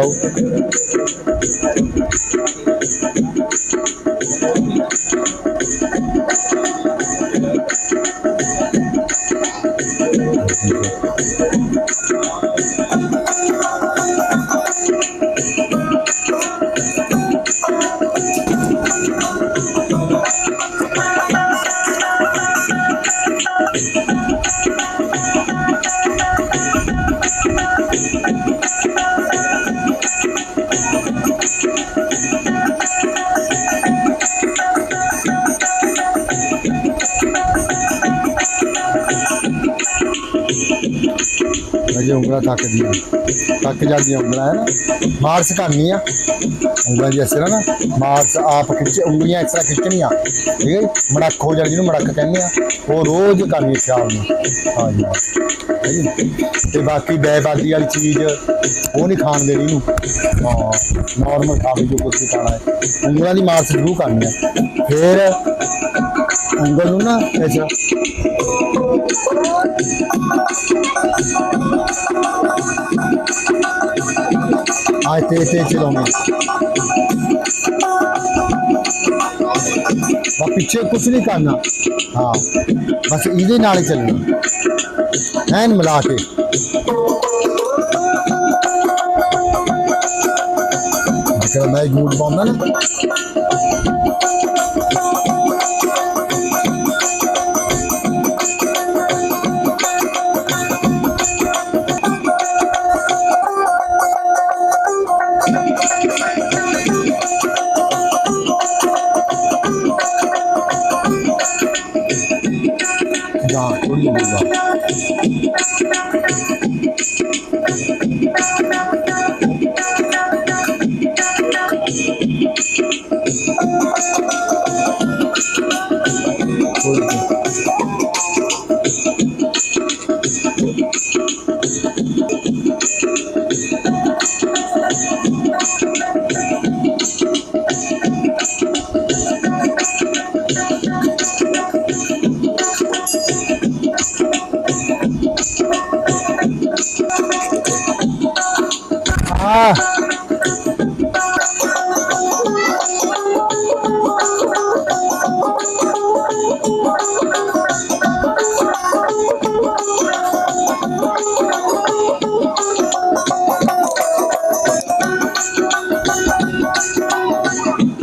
Tchau. Thank ਅਜੇ ਉਂਗਲਾਂ ਥੱਕਦੀਆਂ ਥੱਕ ਜਾਂਦੀਆਂ ਉਂਗਲਾਂ, ਹੈ ਨਾ? ਮਾਰਸ ਕਰਨੀ ਆ। ਉਂਗਲਾਂ ਦੀ ਅਸਰ ਨਾ, ਮਾਰਸ ਆਪ ਖਿੱਚ, ਉਂਗਲੀਆਂ ਇਸ ਤਰ੍ਹਾਂ ਖਿੱਚਣੀਆਂ। ਠੀਕ ਹੈ ਜੀ? ਮੜਕ ਹੋ ਜਾਣੀ ਜਿਹਨੂੰ ਮੜਕ ਕਹਿੰਦੇ ਆ। ਉਹ ਰੋਜ਼ ਕਰਨੀ ਸ਼ਾਮ ਨੂੰ। ਹਾਂ ਜੀ ਤੇ ਬਾਕੀ ਬੈਬਾਦੀ ਵਾਲੀ ਚੀਜ਼, ਉਹ ਨਹੀਂ ਖਾਣ ਦੇਣੀ ਨੂੰ ਹਾਂ ਨਾਰਮਲ ਖਾਵੇ ਜੋ ਕੁਝ ਵੀ ਖਾਣਾ ਹੈ। ਉਂਗਲਾਂ ਦੀ ਮਾਰਸ ਜ਼ਰੂਰ ਕਰਨੀ ਆ ਫਿਰ ਉਂਗਲ ਨੂੰ ਨਾ ਐਸਾ Ah, été, été, été dormi. ਬਾ ਪਿੱਛੇ ਕੁਝ ਨਹੀਂ ਕਰਨਾ ਹਾਂ ਬਸ ਇਹਦੇ ਨਾਲ ਹੀ ਚੱਲਣਾ ਐਨ ਮਿਲਾ ਕੇ ਜਿਹੜਾ ਮੈਂ ਗੂੜ ਪਾਉਂਦਾ ਨਾ やー、トリオルが。Ah.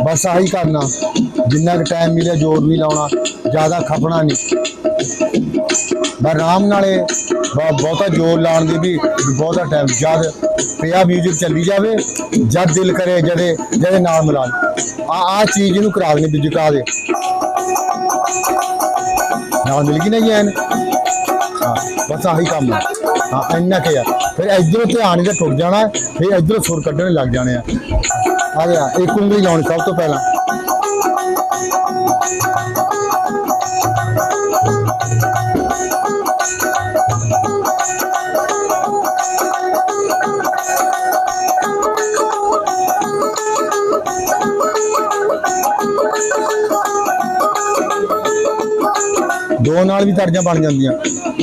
ਬਸ ਆਹੀ ਕਰਨਾ ਜਿੰਨਾ ਕੁ ਟਾਈਮ ਮਿਲਿਆ ਜ਼ੋਰ ਨਹੀਂ ਲਾਉਣਾ ਜ਼ਿਆਦਾ ਖਪਣਾ ਨਹੀਂ ਆਰਾਮ ਨਾਲੇ ਬਹੁਤਾ ਜ਼ੋਰ ਲਾਉਣ ਦੀ ਵੀ ਬਹੁਤਾ ਟਾਈਮ ਜਦ ਪਿਆ ਮਿਊਜ਼ਿਕ ਚੱਲੀ ਜਾਵੇ, ਜਦ ਦਿਲ ਕਰੇ ਜਦੇ ਜਦੇ ਨਾਲ ਮਿਲਾ ਆ ਆ ਚੀਜ਼ ਇਹਨੂੰ ਕਰਾ ਦੇਣੀ ਵੀ ਜੁਕਾ ਦੇ। ਨਾਲ ਮਿਲ ਗਈ ਨਹੀਂ ਐਨ? ਹਾਂ, ਬਸ ਆਹੀ ਕੰਮ ਹੈ ਹਾਂ, ਇੰਨਾ ਕਿ ਫਿਰ ਇਧਰੋਂ ਧਿਆਨ ਇਹਦਾ ਟੁੱਟ ਜਾਣਾ, ਫਿਰ ਇਧਰੋਂ ਸੁਰ ਕੱਢਣ ਲੱਗ ਜਾਣੇ ਆ। ਆ ਗਿਆ, ਇੱਕ ਉਂਗਲੀ ਲਾਉਣੀ ਸਭ ਤੋਂ ਪਹਿਲਾਂ। ਦੋ ਨਾਲ ਵੀ ਤਰਜਾਂ ਬਣ ਜਾਂਦੀਆਂ।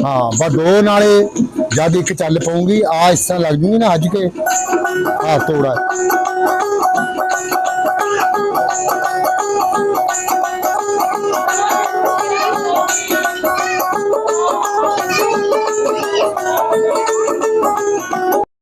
ਹਾਂ, ਬਸ ਦੋ ਨਾਲੇ ਜਦ ਇੱਕ ਚੱਲ ਪਊਗੀ, ਆ ਇਸ ਤਰ੍ਹਾਂ ਲੱਗ ਜੂਗੀ ਨਾ ਅੱਜ ਕੇ। ਆ ਤੋੜਾ।